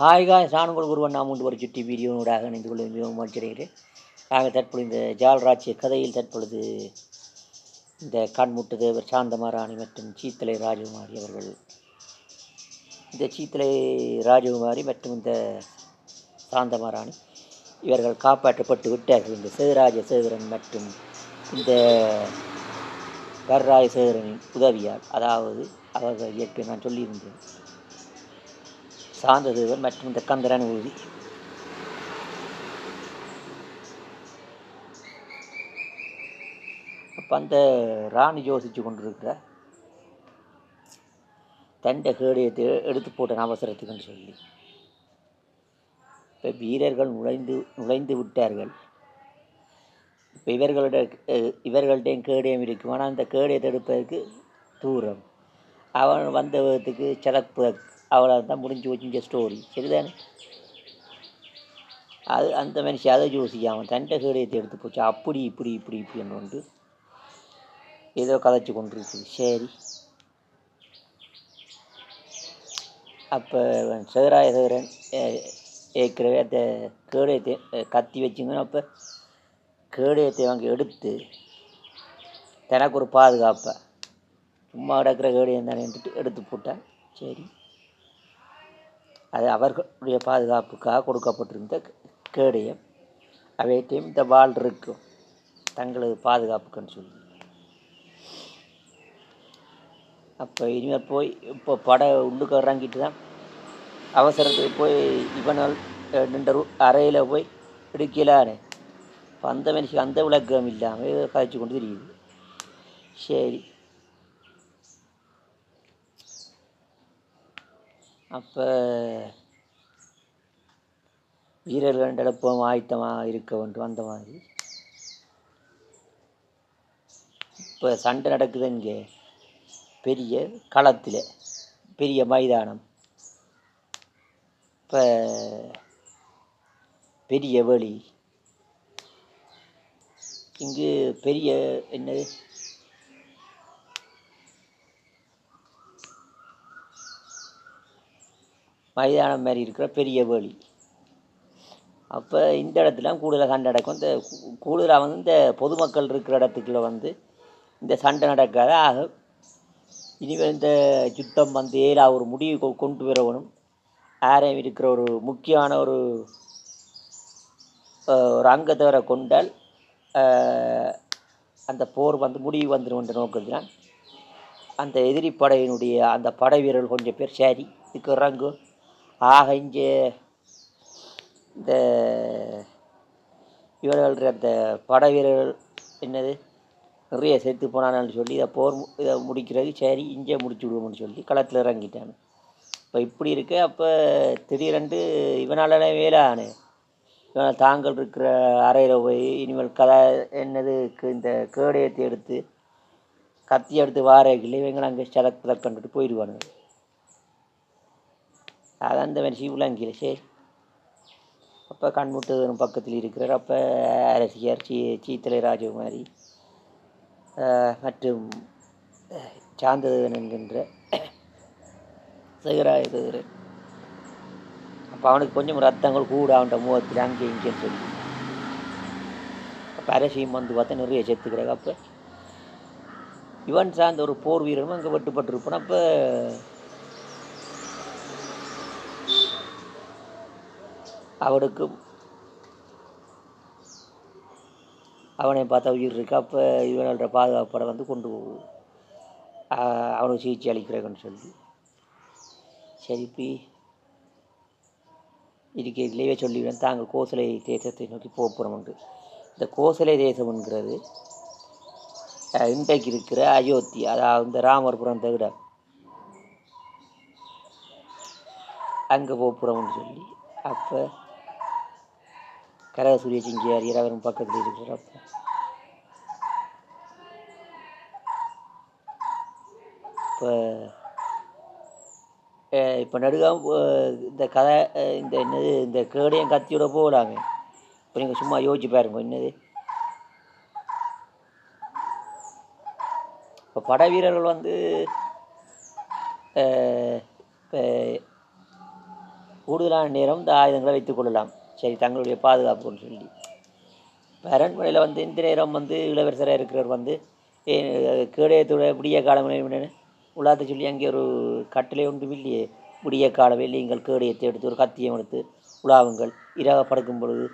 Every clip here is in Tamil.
ஹாய் காய் சாணங்கள் ஒருவன். நாம் உண்டு ஒரு சுட்டி வீடியோனூடாக இணைந்து கொள்ள மிகவும் மகிழ்ச்சியடைகிறேன். நாங்கள் தற்பொழுது இந்த ஜால்ராட்சிய கதையில் தற்பொழுது இந்த கண்முட்டு தேவர் சாந்தமாராணி மற்றும் சீத்தலை ராஜகுமாரி அவர்கள். இந்த சீத்தலை ராஜகுமாரி மற்றும் இந்த சாந்தமாராணி இவர்கள் காப்பாற்றப்பட்டு விட்டார்கள். இந்த சேதுராஜ சேதுரன் மற்றும் இந்த கர்ராய சேதுரனின் உதவியால். அதாவது அவர்கள் இயற்கை நான் சொல்லியிருந்தேன். சாந்ததேவன் மற்றும் இந்த கந்தரன் ஊதி. அப்போ அந்த ராணி யோசித்து கொண்டிருக்கிற தண்டை கேடயத்தை எடுத்து போட்டேன் அவசரத்துக்குன்னு சொல்லி. இப்போ வீரர்கள் நுழைந்து நுழைந்து விட்டார்கள். இப்போ இவர்களோட இவர்கள்டையும் கேடயம் இருக்கும். ஆனால் அந்த கேடயத்தை எடுப்பதற்கு தூரம். அவன் வந்த விதத்துக்கு சிறப்பு அவ்வளோ தான் முடிஞ்சு வச்சுங்க ஸ்டோரி சரிதானே? அது அந்த மனுஷன் அதை யோசிக்காமல் தண்டை கேடயத்தை எடுத்து போச்சு. அப்படி இப்படி இப்படி இப்படி என்று ஏதோ கதைச்சு கொண்டு இருக்குது சரி. அப்போ சேராய சேரன் ஏற்கனவே அந்த கேடயத்தை கத்தி வச்சுங்க அப்போ கேடயத்தை அவங்க எடுத்து தனக்கு ஒரு பாதுகாப்பை சும்மா கிடக்கிற கேடயம் தானே எடுத்து போட்டேன். சரி. அது அவர்களுடைய பாதுகாப்புக்காக கொடுக்கப்பட்டிருந்த கேடயம். அவையத்தையும் இந்த வால் இருக்கும் தங்களது பாதுகாப்புக்குன்னு சொல்லி. அப்போ இனிமேல் போய் இப்போ படை உள்ளுக்கு இறங்கிட்டு தான் அவசரத்துக்கு போய் இவனால் நின்ற அறையில் போய் இடுக்கலானே இப்போ அந்த மனுஷன் அந்த விளக்கம் இல்லாமல் கதைச்சு கொண்டு தெரியுது. சரி. அப்போ வீரர்கள் எழுப்பவும் ஆயத்தமாக இருக்க வேண்டும். அந்த மாதிரி. இப்போ சண்டை நடக்குது இங்கே. பெரிய களத்தில். பெரிய மைதானம். இப்போ பெரிய வழி இங்கு பெரிய என்ன மைதானம் மாதிரி இருக்கிற பெரிய வேலி. அப்போ இந்த இடத்துல கூடுதலாக சண்டை நடக்கும். இந்த கூடுதலாக வந்து இந்த பொதுமக்கள் இருக்கிற இடத்துக்குள்ள வந்து இந்த சண்டை நடக்காத. ஆக இனிமேல் இந்த யுத்தம் வந்து ஏழா ஒரு முடிவு கொண்டு வரணும். ஆரம் இருக்கிற ஒரு முக்கியமான ஒரு ஒரு அங்கத்தை கொண்டால் அந்த போர் வந்து முடிவு வந்துடும் என்ற நோக்கத்தினால் அந்த எதிரி படையினுடைய அந்த படை வீரர்கள் கொஞ்சம் பேர் சரி இதுக்கு இறங்கும் ஆக இங்கே இந்த இவர்கள் அந்த படை வீரர்கள் என்னது? நிறைய செத்து போனான்னு சொல்லி இதை போர் இதை முடிக்கிறது சரி இங்கே முடிச்சு விடுவோம்னு சொல்லி களத்தில் இறங்கிட்டான் இப்போ இப்படி இருக்க. அப்போ திடீரென்று இவனால வேலானு இவனால் தாங்கள் இருக்கிற அறையில் போய் இனிமேல் கதை என்னது இந்த கேடயத்தை எடுத்து கத்தி எடுத்து வாரகில்லை இவங்களை அங்கே சதக் கண்டுட்டு போயிடுவானுங்க. அது அந்த மாதிரி சிவலாங்கியில் சரி அப்போ கண்முட்டு பக்கத்தில் இருக்கிறார். அப்போ அரசியார் சீ சீத்தலை ராஜகுமாரி மற்றும் சாந்ததேவன் என்கின்ற சேகராயதேவரன் அப்போ அவனுக்கு கொஞ்சம் ரத்தங்கள் கூட அவன்கிட்ட முகத்தில் அங்கே இங்கேன்னு சொல்லி. அப்போ அரசியும் வந்து பார்த்தா நிறைய சேர்த்துக்கிறாங்க அப்போ இவன் சார்ந்த ஒரு போர் வீரனும் அங்கே வெட்டுப்பட்டிருப்பான். அப்போ அவனுக்கும் அவனை பார்த்தா உயிர் இருக்கு. அப்போ இவனோட பாதுகாப்படை வந்து கொண்டு போகும் அவனுக்கு சிகிச்சை அளிக்கிறேன்னு சொல்லி. சரி இதுக்கு இருக்கிறதுலேயே சொல்லிவிடுவேன். தாங்கள் கோசலை தேசத்தை நோக்கி போகிறோம் இந்த கோசலை தேசம்ங்கிறது இன்றைக்கு இருக்கிற அயோத்தி அதாவது இந்த ராமர்புரம் தவிர அங்கே போகிறோம்னு சொல்லி அப்போ கரகசூரிய சிங்கியார் இரவரும் பக்கத்தில் இருக்கிறப்ப. இப்போ இப்போ நடுகாம இந்த கதை இந்த என்னது இந்த கேடையும் கத்தியோட போகலாங்க இப்போ நீங்கள் சும்மா யோசிச்சு பாருங்க என்னது. இப்போ பட வீரர்கள் வந்து இப்போ கூடுதலான நேரம் இந்த ஆயுதங்களை வைத்துக் கொள்ளலாம். சரி தங்களுடைய பாதுகாப்புன்னு சொல்லி. இப்போ அரண்மனையில் வந்து இந்த வந்து இளவரசராக இருக்கிறவர் வந்து கேடயத்தோட விடிய காலம் உள்ளாத்த சொல்லி அங்கே ஒரு கட்டிலே உண்டு இல்லையே. விடிய காலம் நீங்கள் கேடயத்தை எடுத்து ஒரு கத்தியம் எடுத்து உலாவுங்கள் இரவு படுக்கும் பொழுது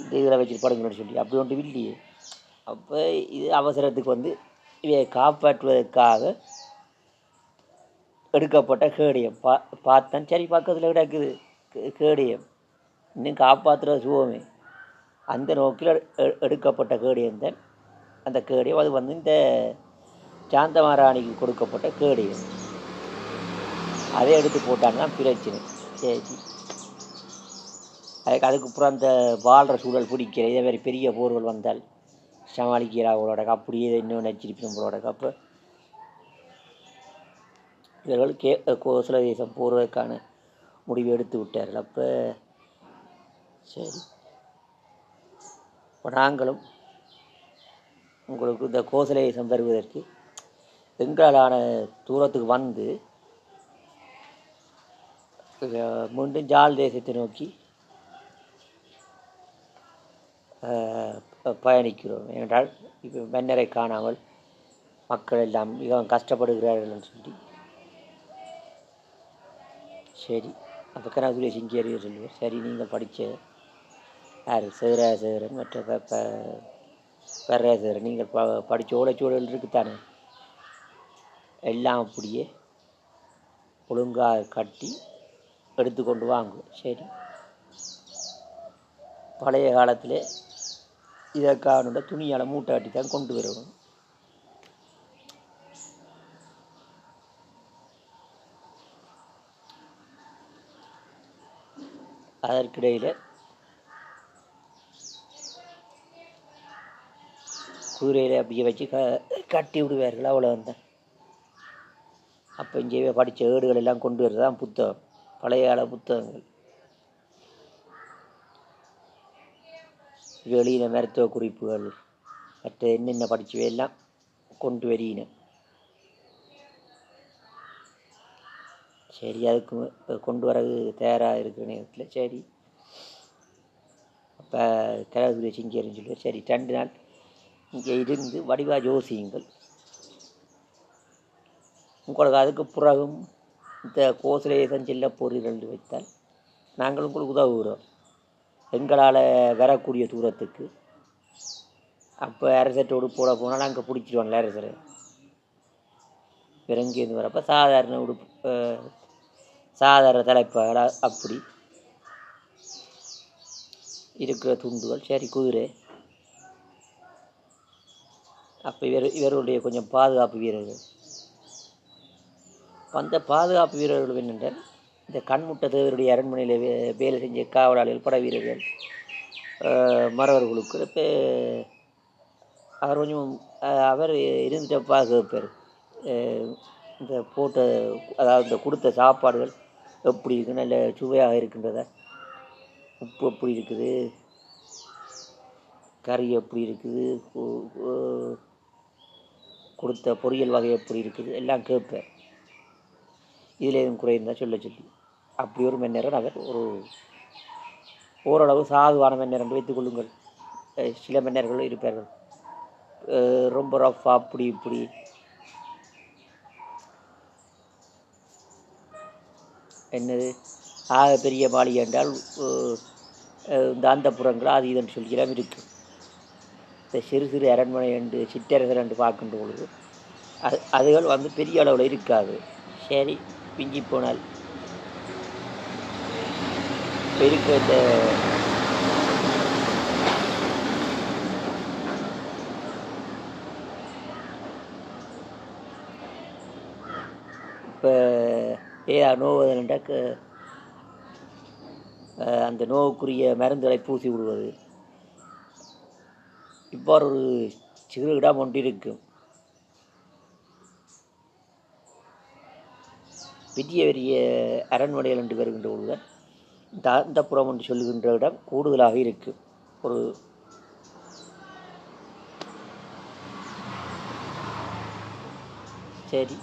இந்த இதில் வச்சுட்டு படுங்கள்னு சொல்லி. அப்படி ஒன்று இல்லையே. அப்போ இது அவசரத்துக்கு வந்து இதை காப்பாற்றுவதற்காக எடுக்கப்பட்ட கேடயம். பா பார்த்தேன் சரி பக்கத்தில் கிடக்குது. கேடயம். இன்னும் காப்பாற்றுற சுகமே. அந்த நோக்கில் எடு- எடுக்கப்பட்ட கேடயம் தான் அந்த கேடயம் அது வந்து இந்த சாந்தமாராணிக்கு கொடுக்கப்பட்ட கேடயம் அதை எடுத்து போட்டாங்கன்னா பிரச்சனை. சரி அதுக்கு அதுக்கப்புறம் அந்த வாழ்கிற சூழல் பிடிக்கிற இதே மாதிரி பெரிய போர்கள் வந்தால் சமாளிக்கிறா அவளோட அப்படியே இன்னும் நச்சிருப்பினும் நம்மளோட அப்போ இவர்கள் கே கோசல தேசம் போர்வதற்கான முடிவு எடுத்து விட்டார்கள். அப்போ சரி. இப்போ நாங்களும் உங்களுக்கு இந்த கோசலையை சந்தருவதற்கு எங்களாலான தூரத்துக்கு வந்து மீண்டும் ஜால் தேசத்தை நோக்கி பயணிக்கிறோம். ஏனென்றால் இப்போ மன்னரை காணாமல் மக்கள் எல்லாம் மிகவும் கஷ்டப்படுகிறார்கள் என்று சொல்லி. சரி. அப்போ கனகுலே சிங்கேரிய சொல்லுவார். சரி நீங்கள் படித்த யார்? சேராசேகரன் மற்ற ப பரராசேகரன் நீங்கள் ப படித்த ஓலைச்சுவடிகள் இருக்குத்தானே எல்லாம் அப்படியே ஒழுங்காக கட்டி எடுத்துக்கொண்டு வாங்க. சரி. பழைய காலத்தில் இதற்கான துணியால் மூட்டை கட்டி தான் கொண்டு வருவோம். அதற்கிடையில் குதிரையில் அப்படியே வச்சு க கட்டி விடுவார்கள். அவ்வளோ வந்தேன் அப்போ இங்கேயே படித்த ஏடுகள் எல்லாம் கொண்டு வரதான் தான் புத்தகம். பழைய கால புத்தகங்கள். வெளியின மருத்துவ குறிப்புகள் மற்ற என்னென்ன படித்தவை எல்லாம் கொண்டு வரீன சரி அதுக்கு கொண்டு வரது தயாராக இருக்கிற நேரத்தில் சரி. அப்போ கலாதுரை சிங்கேரின்னு சொல்லி சரி ரெண்டு நாள் இங்கே இருந்து வடிவா யோசியுங்கள் உங்களுக்கு அதுக்கு பிறகும் இந்த கோசலேசன் செல்ல போறீர்கள் என்று வைத்தால் நாங்கள் உங்களுக்கு உதவுகிறோம். எங்களால் வரக்கூடிய தூரத்துக்கு. அப்போ அரசட்டோடு போட போனால் அங்கே பிடிச்சிடுவாங்களே அரசர். இறங்கியிருந்து வரப்போ சாதாரண உடுப்பு சாதாரண தலைப்பாக அப்படி இருக்கிற துண்டுகள் சரி குதிரை. அப்போ இவர் இவருடைய கொஞ்சம் பாதுகாப்பு வீரர்கள். அந்த பாதுகாப்பு வீரர்கள் என்னென்றால் இந்த கண்முட்ட தேவருடைய அரண்மனையில் வே வேலை செஞ்ச காவலாளிகள் பட வீரர்கள் மறவர்களுக்கு இப்போ அவர் கொஞ்சம் அவர் இருந்துட்டப்பா கேட்பார் இந்த போட்ட அதாவது இந்த கொடுத்த சாப்பாடுகள் எப்படி இருக்குது நல்ல சுவையாக இருக்கின்றதா? உப்பு எப்படி இருக்குது? கறி எப்படி இருக்குது? கொடுத்த பொரியல் வகை எப்படி இருக்குது? எல்லாம் கேட்பேன். இதில் எதுவும் குறையிருந்தால் சொல்ல சொல்லி. அப்படி ஒரு மன்னரன் அவர் ஒரு ஓரளவு சாதுவான மணி நேரம் வைத்துக் கொள்ளுங்கள். சில சில மன்னர்கள் இருப்பார்கள். ரொம்ப ரஃப் அப்படி இப்படி. என்னது? ஆக பெரிய மாளிகை என்றால் இந்த அந்த இந்த அது இதுன்னு சொல்லிக்கலாம் இருக்குது சிறு சிறு அரண்மனை என்று சிற்றரசர் என்று பார்க்கின்ற பொழுது அது அதுகள் வந்து பெரிய அளவில் இருக்காது. சரி பிஞ்சி போனால். இருக்க இந்த இப்போ ஏதா நோவுதுன்றால் க- அந்த நோவுக்குரிய மருந்துகளை பூசி விடுவது. இவ்வாறு ஒரு சிறு இடம் பெரிய பெரிய அரண்மனைகள் என்று வருகின்ற பொழுது இந்த அந்தப்புறம் என்று சொல்லுகின்ற இடம் கூடுதலாக இருக்கும் ஒரு சரி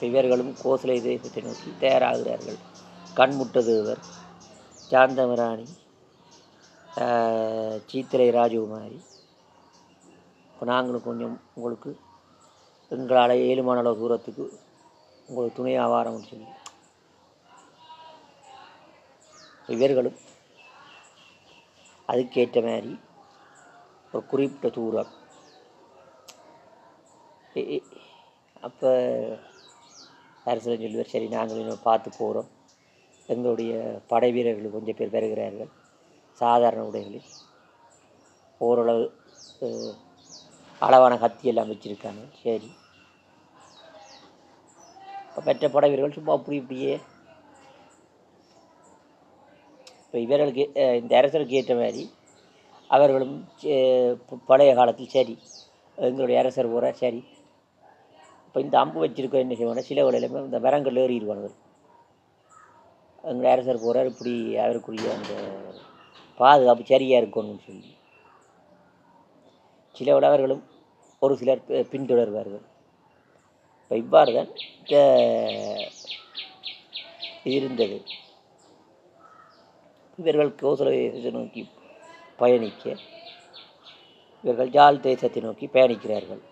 பெயர்களும் இவர்களும் கோசலை தேசத்தை நோக்கி தயாராகிறார்கள். கண்முட்டதேவர் சாந்தமராணி சீத்திரை ராஜகுமாரி. இப்போ நாங்களும் கொஞ்சம் உங்களுக்கு எங்களால் ஏழுமான அளவு தூரத்துக்கு உங்களுக்கு துணையாக வாரோம்னு சொல்லி. இவர்களும் அதுக்கேற்ற மாதிரி ஒரு குறிப்பிட்ட தூரம். அப்போ அரசு சொல்லுவார் சரி நாங்கள் இன்னும் பார்த்து போகிறோம் எங்களுடைய படை வீரர்கள் கொஞ்சம் பேர் வருகிறார்கள். சாதாரண உடைகளில். ஓரளவு அளவான கத்தி எல்லாம் வச்சுருக்காங்க. சரி. இப்போ மற்ற படை வீரர்கள் சும்மா அப்படி இப்படியே. இப்போ இவர்களுக்கு இந்த அரசருக்கு ஏற்ற மாதிரி அவர்களும் பழைய காலத்தில் சரி எங்களுடைய அரசர் போகிற சரி. இப்போ இந்த அம்பு வச்சிருக்க என்ன செய்வாங்க சில வேலையிலுமே இந்த மரங்கள் ஏறிடுவாங்க. எங்களுடைய அரசர் போகிறார் இப்படி அவருக்குரிய அந்த பாதுகாப்பு சரியாக இருக்கணும்னு சொல்லி. சில விடவர்களும் ஒரு சிலர் பின்தொடர்வார்கள். இப்போ இவ்வாறு தான் இருந்தது. இவர்கள் கோசல தேசத்தை நோக்கி பயணிக்க இவர்கள் ஜால் தேசத்தை நோக்கி பயணிக்கிறார்கள்.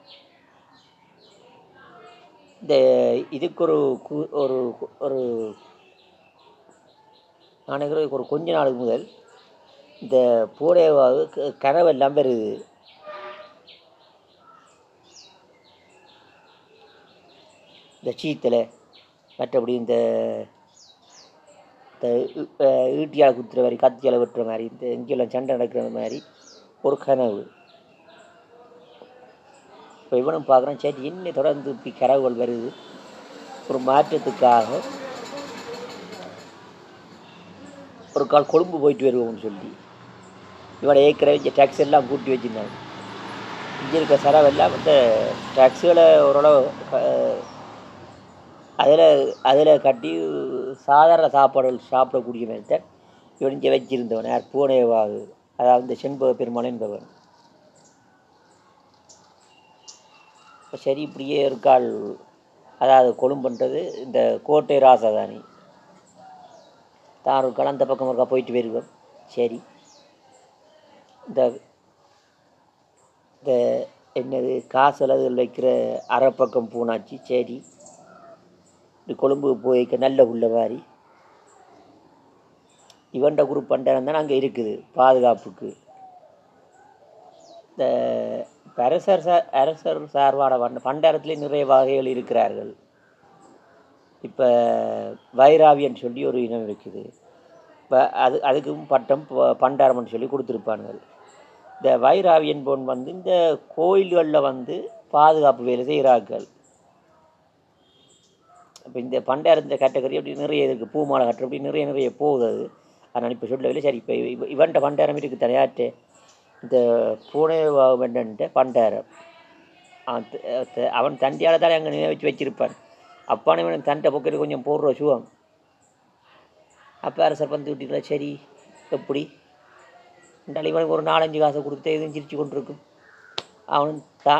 இந்த இதுக்கு ஒரு கு- ஒரு ஒரு நான் ஒரு கொஞ்ச நாளுக்கு முதல் இந்த பூரேவாவு க- கனவெல்லாம் வருது இந்த சீத்தலை மற்றபடி இந்த இந்த ஈட்டியால் குத்துற மாதிரி கத்தியால் வெட்டுற மாதிரி இந்த இங்கெல்லாம் சண்டை நடக்கிற மாதிரி ஒரு கனவு. இப்போ இவனும் பார்க்குறான் சரி இன்னும் தொடர்ந்து இப்படி கனவுகள் வருது? ஒரு மாற்றத்துக்காக ஒரு கால் கொழும்பு போயிட்டு வருவோம்னு சொல்லி. இவனை ஏற்கனவே இங்கே டேக்ஸ் எல்லாம் கூட்டி வச்சுருந்தாங்க. இங்கே இருக்க செலவெல்லாம் இந்த டேக்ஸுகளை ஓரளவு அதில் அதில் கட்டி சாதாரண சாப்பாடுகள் சாப்பிடக்கூடிய மாதிரி இவன் இங்கே வச்சிருந்தவன். யார்? பூனேவாகு. அதாவது இந்த செண்பக பெருமாள் என்பவன். இப்போ சரி இப்படியே இருக்காள். அதாவது கொழும்புன்றது இந்த கோட்டை ராசதானி. தான் இருக்காள் அந்த பக்கம் இருக்கா போயிட்டு வருவோம் சரி. இந்த இந்த என்னது காசு அளவு வைக்கிற அரைப்பக்கம் பூனாச்சி சரி. இது கொழும்பு போய்க்க நல்ல உள்ள மாதிரி இவண்ட குரூப் பண்டனம் தான் அங்கே இருக்குது பாதுகாப்புக்கு. இந்த அரசர் சார் அரசர் சார்பான பண்ட பண்டாரத்திலே நிறைய வகைகள் இருக்கிறார்கள். இப்போ வைராவியன் சொல்லி ஒரு இனம் இருக்குது. இப்போ அது அதுக்கும் பட்டம் பண்டாரம்னு சொல்லி கொடுத்துருப்பானுங்கள் இந்த வைராவியன் போன் வந்து இந்த கோயில்களில் வந்து பாதுகாப்பு வேலை செய்கிறார்கள். இப்போ இந்த பண்டாரம் இந்த கேட்டகரி அப்படி நிறைய இருக்குது பூ மாலை கட்டுற அப்படி நிறைய நிறைய போகுது அது. அதனால் இப்போ சொல்லவில்லை. சரி இப்போ இவ இவன்ட்ட பண்டாரம் இருக்குது தனியாட்டு இந்த பூனை வெண்டன்ட்ட பண்டாரம் அவன் தண்டியால் தான் அங்கே நினைவு வச்சு வச்சிருப்பான். அப்பானே இவன் தண்டை பொக்கெட்டு கொஞ்சம் போடுற சுகம். அப்போ அரசர் பந்து விட்டீங்களா சரி எப்படி? என்றால் ஒரு நாலஞ்சு காசை கொடுத்து எதுவும் சிரிச்சு கொண்டிருக்கும். அவனும் தா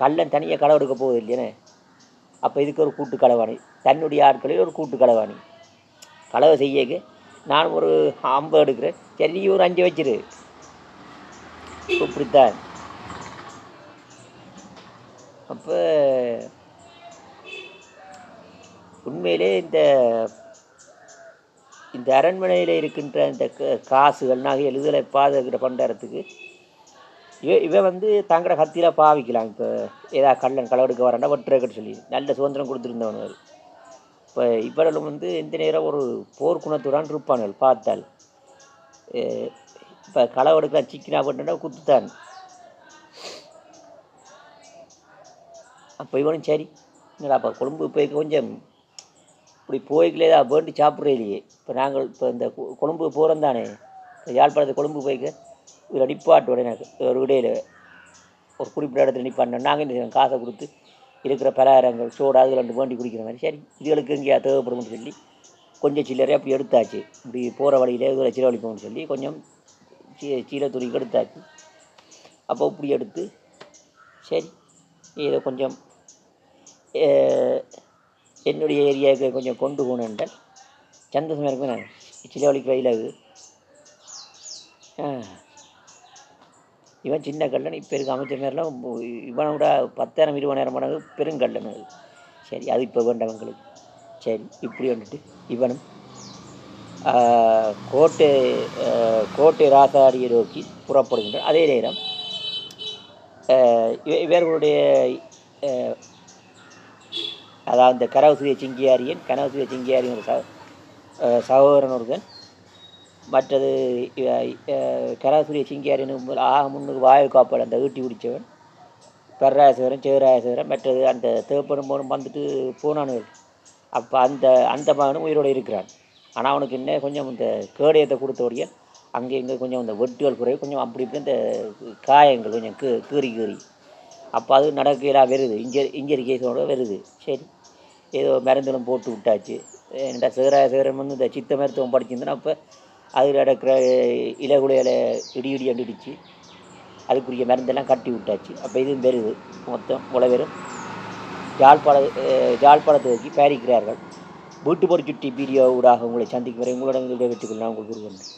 கள்ளன் தனியாக களை எடுக்க போகுது இல்லையானே அப்போ இதுக்கு ஒரு கூட்டு களவாணி. தன்னுடைய ஆட்களில் ஒரு கூட்டு களவாணி. களவை செய்யக்கு நான் ஒரு ஐம்பது எடுக்கிறேன். சரி ஒரு அஞ்சு வச்சிரு. இப்படித்தான். அப்போ உண்மையிலே இந்த இந்த அரண்மனையில் இருக்கின்ற இந்த க- காசுகள் நகை எழுதலை பாதுகாக்கிற பண்டாரத்துக்கு இவ இவன் வந்து தங்கட கத்தியில் பாவிக்கலாம். இப்போ ஏதா கள்ளன் களவெடுக்க வரண்டா வெட்டுறக்கட்டு சொல்லி நல்ல சுதந்திரம் கொடுத்துருந்தவனுகள் இப்போ இவர்களும் வந்து எந்த நேரம் ஒரு போர் இருப்பானுகள் பார்த்தால். இப்போ களவெடுக்கலாம் சிக்கினா பண்ணுன்னா குத்துத்தான். அப்போ இவனும் சரி என்னடா அப்போ கொழும்பு போய் கொஞ்சம் இப்படி போய்களே தான் வேண்டி சாப்பிட்றே இப்போ நாங்கள் இப்போ இந்த கொ- கொழும்பு போகிறோம் தானே. யாழ்ப்பாணத்து கொழும்பு போய்க்க ஒரு நிப்பாட்டோட எனக்கு ஒரு இடையில ஒரு குறிப்பிட்ட இடத்துல நிப்பாட்டினோம் நாங்கள் என்ன காசை கொடுத்து இருக்கிற பலகாரங்கள் சோடா அதில் ரெண்டு வேண்டி குடிக்கிற மாதிரி. சரி இதுகளுக்கு எங்கேயா தேவைப்படும்னு சொல்லி கொஞ்சம் சில்லறையாக அப்படி எடுத்தாச்சு. இப்படி போகிற வழியிலே இதில் சிலவழிப்போம்னு சொல்லி கொஞ்சம் சீ சீலை துணிக்கு எடுத்தாச்சு. அப்போ இப்படி எடுத்து சரி இதை கொஞ்சம் என்னுடைய ஏரியாவுக்கு கொஞ்சம் கொண்டு போனேன்றால் சந்தோஷமாக இருக்குமே நான் சில வலிக்கிற இவன் சின்ன கல்லன் இப்போ இருக்க அமைச்சர் மாதிரிலாம் இவனை விட பத்தாயிரம் இருபதாயிரம் மடங்கு பெருங்கல்லன் அது. சரி அது இப்போ வேண்டவங்களுக்கு. சரி இப்படி வந்துட்டு இவனும் கோட்டை கோட்டை ராசாடியை நோக்கி புறப்படுகின்றான். அதே நேரம் இவர்களுடைய அதாவது இந்த கரவசூரிய சிங்கியாரியன் கனவசூரிய சிங்கியாரியன் ஒரு ச சகோதரன் ஒருவன் மற்றது கராசூரிய சிங்கியாரின் ஆக முன்னுக்கு வாயு காப்பாடு அந்த ஈட்டி பிடிச்சவன் பெர்ராசகரன் சேராசகரன் மற்றது அந்த தேப்பனும் போனும் வந்துட்டு போனானுகள் அப்போ அந்த அந்த மகனும் உயிரோடு இருக்கிறான். ஆனால் அவனுக்கு என்ன கொஞ்சம் இந்த கேடயத்தை கொடுத்தோடைய அங்கே இங்கே கொஞ்சம் இந்த வெட்டுகள் குறைவு கொஞ்சம் அப்படி இப்படி இந்த காயங்கள் கொஞ்சம் கீ கீறி கீறி. அப்போ அது நடக்கலாம் வருது இஞ்சரி இஞ்சரி கேஸோட வருது. சரி. ஏதோ மருந்தெல்லாம் போட்டு விட்டாச்சு. ஏன்டா சிகரம் வந்து இந்த சித்த மருத்துவம் படிச்சிருந்தேன்னா அப்போ அதில் நடக்கிற இலகுலையில் இடி இடி அடிச்சு அதுக்குரிய மருந்தெல்லாம் கட்டி விட்டாச்சு. அப்போ இதுவும் வருது மொத்தம் உழவரும் யாழ்ப்பாண அஹ், யாழ்ப்பாணத்தை நோக்கி பயணிக்கிறார்கள். வீட்டு சுட்டி வீடியோ ஊடாக உங்களை சந்திக்கும் வரை உங்களிடம் விடைபெற்றுக் கொள்ள நான் உங்களுக்கு கூறுகின்றேன்